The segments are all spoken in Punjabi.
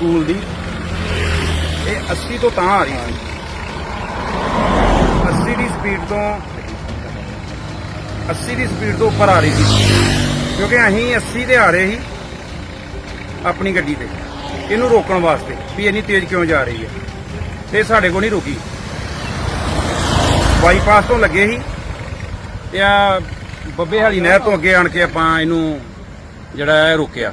ਸਕੂਲ ਦੀ। ਇਹ 80 ਤੋਂ ਤਾਂ ਆ ਰਹੀ ਸੀ 80 ਦੀ ਸਪੀਡ ਤੋਂ 80 ਦੀ ਸਪੀਡ ਤੋਂ ਉੱਪਰ ਆ ਰਹੀ ਸੀ। ਕਿਉਂਕਿ ਅਸੀਂ 80 ਤੇ ਆ ਰਹੇ ਸੀ ਆਪਣੀ ਗੱਡੀ ਤੇ। ਇਹਨੂੰ ਰੋਕਣ ਵਾਸਤੇ ਵੀ ਇੰਨੀ ਤੇਜ਼ ਕਿਉਂ ਜਾ ਰਹੀ ਹੈ? ਤੇ ਸਾਡੇ ਕੋਲ ਨਹੀਂ ਰੁਕੀ। ਬਾਈਪਾਸ ਤੋਂ ਲੱਗੇ ਸੀ। ਤੇ ਆ ਬੱਬੇ ਹਾਲੀ ਨਹਿਰ ਤੋਂ ਅੱਗੇ ਆਣ ਕੇ ਆਪਾਂ ਇਹਨੂੰ ਜਿਹੜਾ ਹੈ ਰੋਕਿਆ।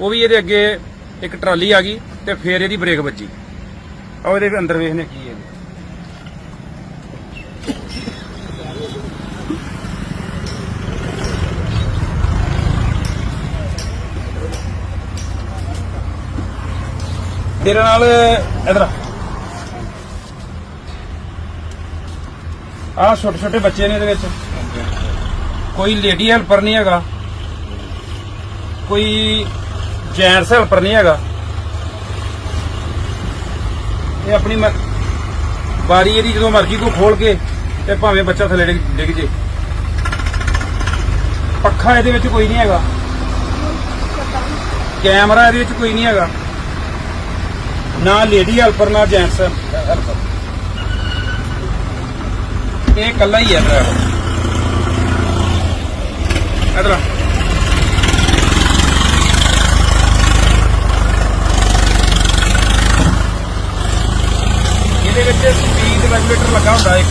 ਉਹ ਵੀ ਇਹਦੇ ਅੱਗੇ ਇੱਕ ਟਰਾਲੀ ਆ ਗਈ ਤੇ ਫੇਰ ਇਹਦੀ ਬ੍ਰੇਕ ਵੱਜੀ। ਆ ਇਹਦੇ ਵੀ ਅੰਦਰ ਵੇਖਨੇ ਕੀ ਹੈ। ਤੇਰੇ ਨਾਲ ਇਧਰ ਆ। ਛੋਟੇ ਛੋਟੇ ਬੱਚੇ ਨੇ ਇਹਦੇ ਵਿੱਚ। ਕੋਈ ਲੇਡੀ ਹੈਲਪਰ ਨਹੀਂ ਹੈਗਾ। ਕੋਈ ਜੈਂਟਸ ਹੈਲਪਰ ਨਹੀਂ ਹੈਗਾ। ਇਹ ਆਪਣੀ ਮ- ਬਾਰੀ ਇਹਦੀ ਜਦੋਂ ਮਰਜ਼ੀ ਤੂੰ ਖੋਲ ਕੇ ਤੇ ਭਾਵੇਂ ਬੱਚਾ ਥੱਲੇ ਡਿੱਗ ਡਿੱਗ ਜੇ। ਪੱਖਾ ਇਹਦੇ ਵਿੱਚ ਕੋਈ ਨਹੀਂ ਹੈਗਾ। ਕੈਮਰਾ ਇਹਦੇ ਵਿੱਚ ਕੋਈ ਨਹੀਂ ਹੈਗਾ। ਨਾ ਲੇਡੀ ਹੈਲਪਰ ਨਾ ਜੈਂਟਸ ਹੈਲਪਰ ਇਹ ਇਕੱਲਾ ਹੀ ਹੈ ਡਰਾਈਵਰ ਇਧਰ ਵਿੱਚ ਸਪੀਡ ਰੈਗੂਲੇਟਰ ਲੱਗਾ ਹੁੰਦਾ ਇੱਕ,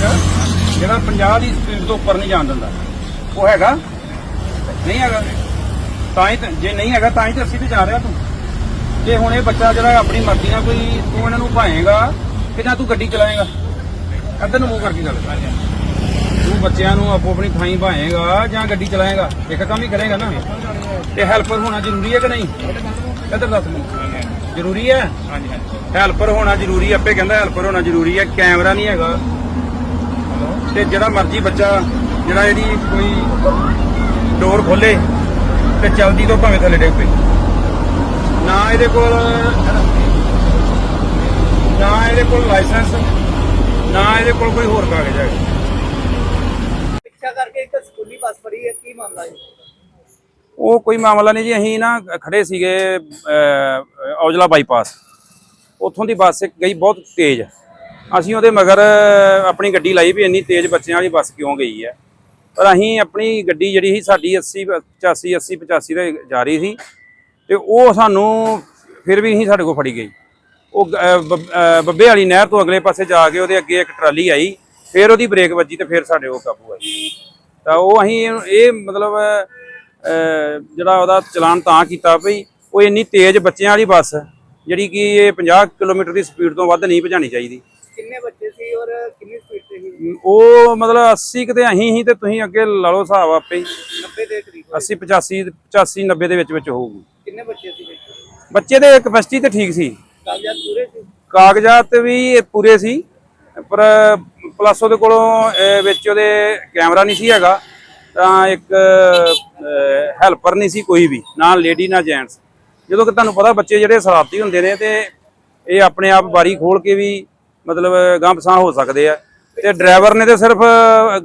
ਜਿਹੜਾ 50 ਦੀ ਸਪੀਡ ਤੋਂ ਉੱਪਰ ਨਹੀਂ ਜਾਣ ਦਿੰਦਾ। ਉਹ ਹੈਗਾ? ਨਹੀਂ ਹੈਗਾ। ਤਾਂ ਹੀ ਜੇ ਨਹੀਂ ਹੈਗਾ ਤਾਂ ਹੀ ਤਾਂ ਅਸੀਂ ਤੇ ਜਾ ਰਿਹਾ ਤੂੰ। ਤੇ ਹੁਣ ਇਹ ਬੱਚਾ ਜਿਹੜਾ ਆਪਣੀ ਮਰਜ਼ੀ ਨਾਲ ਕੋਈ ਤੂੰ ਇਹਨਾਂ ਨੂੰ ਭਾਏਗਾ ਕਿ ਜਾਂ ਤੂੰ ਗੱਡੀ ਚਲਾਏਗਾ। ਇੱਧਰ ਨੂੰ ਮੂੰਹ ਕਰਕੇ ਗੱਲ ਤੂੰ ਬੱਚਿਆਂ ਨੂੰ ਆਪੋ ਆਪਣੀ ਥਾਈ ਭਾਏਗਾ ਜਾਂ ਗੱਡੀ ਚਲਾਏਗਾ। ਇੱਕ ਕੰਮ ਹੀ ਕਰੇਗਾ ਨਾ। ਤੇ ਹੈਲਪਰ ਹੋਣਾ ਜ਼ਰੂਰੀ ਹੈ ਕਿ ਨਹੀਂ? ਇੱਧਰ ਦੱਸ ਮੈਨੂੰ। ਜ਼ਰੂਰੀ ਹੈ? ਹਾਂਜੀ ਹਾਂਜੀ। ਹੈਲਪਰ ਹੋਣਾ ਜ਼ਰੂਰੀ ਆਪੇ ਕਹਿੰਦਾ ਹੈਲਪਰ ਹੋਣਾ ਜ਼ਰੂਰੀ ਹੈ ਕੈਮਰਾ ਨਹੀਂ ਹੈਗਾ। ਤੇ ਜਿਹੜਾ ਮਰਜ਼ੀ ਬੱਚਾ ਜਿਹੜਾ ਇਹਦੀ ਕੋਈ ਡੋਰ ਖੋਲੇ ਤੇ ਚਲਦੀ ਤੋਂ ਭਾਵੇਂ ਥੱਲੇ ਡਿੱਗ ਪਏ। ਨਾ ਇਹਦੇ ਕੋਲ ਨਾ ਇਹਦੇ ਕੋਲ ਲਾਇਸੈਂਸ ਨਾ ਇਹਦੇ ਕੋਲ ਕੋਈ ਹੋਰ ਕਾਗਜ਼ ਹੈ ਪਿੱਛਾ ਕਰਕੇ ਇੱਕ ਸਕੂਲੀ ਬੱਸ ਫੜੀ ਹੈ ਕੀ ਮਾਮਲਾ ਹੈ ਉਹ ਕੋਈ ਮਾਮਲਾ ਨਹੀਂ ਜੀ, ਅਸੀਂ ਨਾ ਖੜੇ ਸੀਗੇ ਔਜਲਾ ਬਾਈਪਾਸ। ਉੱਥੋਂ ਦੀ ਬੱਸ ਇੱਕ ਗਈ ਬਹੁਤ ਤੇਜ਼। ਅਸੀਂ ਉਹਦੇ ਮਗਰ ਆਪਣੀ ਗੱਡੀ ਲਾਈ ਵੀ ਇੰਨੀ ਤੇਜ਼ ਬੱਚਿਆਂ ਵਾਲੀ ਬੱਸ ਕਿਉਂ ਗਈ ਹੈ। ਪਰ ਅਸੀਂ ਆਪਣੀ ਗੱਡੀ ਜਿਹੜੀ ਸੀ, ਸਾਡੀ 80 85 80 85 ਦੇ ਜਾ ਰਹੀ ਸੀ। ਤੇ ਉਹ ਸਾਨੂੰ ਫਿਰ ਵੀ ਨਹੀਂ ਸਾਡੇ ਕੋਲ ਫੜੀ ਗਈ। ਉਹ ਬੱਬੇ ਵਾਲੀ ਨਹਿਰ ਤੋਂ ਅਗਲੇ ਪਾਸੇ ਜਾ ਕੇ ਉਹਦੇ ਅੱਗੇ ਇੱਕ ਟਰਾਲੀ ਆਈ। ਫਿਰ ਉਹਦੀ ਬ੍ਰੇਕ ਵੱਜੀ ਤੇ ਫਿਰ ਸਾਡੇ ਉਹ ਕਾਬੂ ਆਈ। ਤਾਂ ਉਹ ਅਸੀਂ ਇਹ ਮਤਲਬ ਜਿਹੜਾ ਉਹਦਾ ਚਲਾਨ ਤਾਂ ਕੀਤਾ ਵੀ ਉਹ ਇੰਨੀ ਤੇਜ਼ ਬੱਚਿਆਂ ਵਾਲੀ ਬੱਸ ਜਿਹੜੀ ਕਿ ਇਹ 50 ਕਿਲੋਮੀਟਰ ਦੀ ਸਪੀਡ ਤੋਂ ਵੱਧ ਨਹੀਂ ਭਜਾਣੀ ਚਾਹੀਦੀ। ਕਿੰਨੇ ਬੱਚੇ ਸੀ ਔਰ ਕਿੰਨੀ ਸਪੀਡ ਤੇ ਸੀ? ਉਹ ਮਤਲਬ 80 ਕਿਤੇ ਅਸੀਂ ਹੀ ਤੇ ਤੁਸੀਂ ਅੱਗੇ ਲਾ ਲਓ ਹਿਸਾਬ ਆਪੇ ਹੀ। 90 ਦੇ ਕਰੀਬ 80 85 85 90 ਦੇ ਵਿੱਚ ਵਿੱਚ ਹੋਊਗੀ। ਕਿੰਨੇ ਬੱਚੇ ਸੀ? ਵਿੱਚ ਬੱਚੇ ਦੇ ਕਪੈਸਿਟੀ ਤੇ ਠੀਕ ਸੀ। ਕਾਗਜ਼ਾਤ ਪੂਰੇ ਸੀ? ਕਾਗਜ਼ਾਤ ਵੀ ਇਹ ਪੂਰੇ ਸੀ ਪਰ ਪਲੱਸ ਉਹਦੇ ਕੋਲੋਂ ਅਹ, ਵਿੱਚ ਉਹਦੇ ਕੈਮਰਾ ਨਹੀਂ ਸੀ ਹੈਗਾ। ਤਾਂ ਇੱਕ ਹੈਲਪਰ ਨਹੀਂ ਸੀ ਕੋਈ ਵੀ ਨਾ ਲੇਡੀ ਨਾ ਜੈਂਟਸ ਜਦੋਂ ਕਿ ਤੁਹਾਨੂੰ ਪਤਾ ਬੱਚੇ ਜਿਹੜੇ ਸ਼ਰਾਰਤੀ ਹੁੰਦੇ ਨੇ ਤੇ ਇਹ ਆਪਣੇ ਆਪ ਬਾਰੀ ਖੋਲ ਕੇ ਵੀ ਮਤਲਬ ਪਸਾਹ ਹੋ ਸਕਦੇ ਆ। ਤੇ ਡਰਾਈਵਰ ਨੇ ਤੇ ਸਿਰਫ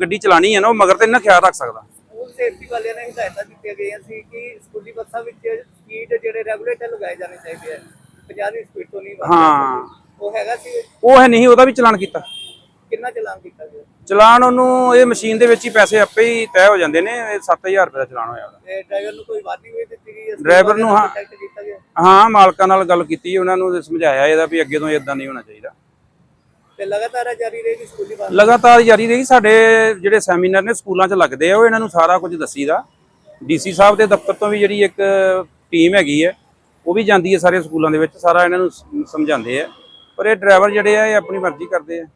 ਗੱਡੀ ਚਲਾਣੀ ਹੈ ਨਾ ਉਹ ਮਗਰ ਤੇ ਨਾ ਖਿਆਲ ਰੱਖ ਸਕਦਾ। ਸਕੂਲ ਸੇਫਟੀ ਵਾਲਿਆਂ ਨੇ ਹਦਾਇਤਾਂ ਦਿੱਤੀਆਂ ਗਈਆਂ ਸੀ ਕਿ ਸਕੂਲੀ ਬੱਸਾਂ ਵਿੱਚ ਸਪੀਡ ਜਿਹੜੇ ਰੈਗੂਲੇਟਰ ਲਗਾਏ ਜਾਣੇ ਚਾਹੀਦੇ ਆ। 50 ਦੀ ਸਪੀਡ ਤੋਂ ਨਹੀਂ ਹਾਂ। ਉਹ ਹੈਗਾ ਸੀ। ਉਹ ਹੈ ਨਹੀਂ ਉਹਦਾ ਵੀ ਚਲਾਨ ਕੀਤਾ। ਕਿੰਨਾ ਚਲਾਨ ਕੀਤਾ ਗਿਆ? ਚਲਾਨ ਉਹਨੂੰ ਇਹ ਮਸ਼ੀਨ ਦੇ ਵਿੱਚ ਹੀ ਪੈਸੇ ਆਪੇ ਹੀ ਤੈਅ ਹੋ ਜਾਂਦੇ ਨੇ ਇਹ 7000 ਰੁਪਏ ਦਾ ਚਲਾਨ ਹੋਇਆ ਉਹਦਾ। ਤੇ ਡਰਾਈਵਰ ਨੂੰ ਕੋਈ ਵਾਰਨਿੰਗ ਵੀ ਦਿੱਤੀ ਗਈ? ਸਕੂਲ ਡਰਾਈਵਰ ਨੂੰ ਹਾਂ। contact ਕੀਤਾ ਗਿਆ? ਹਾਂ ਮਾਲਕਾਂ ਨਾਲ ਗੱਲ ਕੀਤੀ ਉਹਨਾਂ ਨੂੰ ਸਮਝਾਇਆ ਇਹਦਾ ਵੀ ਅੱਗੇ ਤੋਂ ਇਦਾਂ ਨਹੀਂ ਹੋਣਾ ਚਾਹੀਦਾ। ਤੇ ਲਗਾਤਾਰ ਜਾਰੀ ਰਹੇਗੀ ਸਕੂਲੀ ਬੱਸ ਲਗਾਤਾਰ ਜਾਰੀ ਰਹੀ ਸਾਡੇ ਜਿਹੜੇ ਸੈਮੀਨਾਰ ਨੇ ਸਕੂਲਾਂ 'ਚ ਲੱਗਦੇ ਆ ਉਹ ਇਹਨਾਂ ਨੂੰ ਸਾਰਾ ਕੁਝ ਦੱਸੀਦਾ। ਡੀਸੀ ਸਾਹਿਬ ਦੇ ਦਫ਼ਤਰ ਤੋਂ ਵੀ ਜਿਹੜੀ ਇੱਕ ਟੀਮ ਹੈਗੀ ਹੈ ਉਹ ਵੀ ਜਾਂਦੀ ਹੈ ਸਾਰੇ ਸਕੂਲਾਂ ਦੇ ਵਿੱਚ ਸਾਰਾ ਇਹਨਾਂ ਨੂੰ ਸਮਝਾਉਂਦੇ ਆ। ਪਰ ਇਹ ਡਰਾਈਵਰ ਜਿਹੜੇ ਆ ਇਹ ਆਪਣੀ ਮਰਜ਼ੀ ਕਰਦੇ ਆ।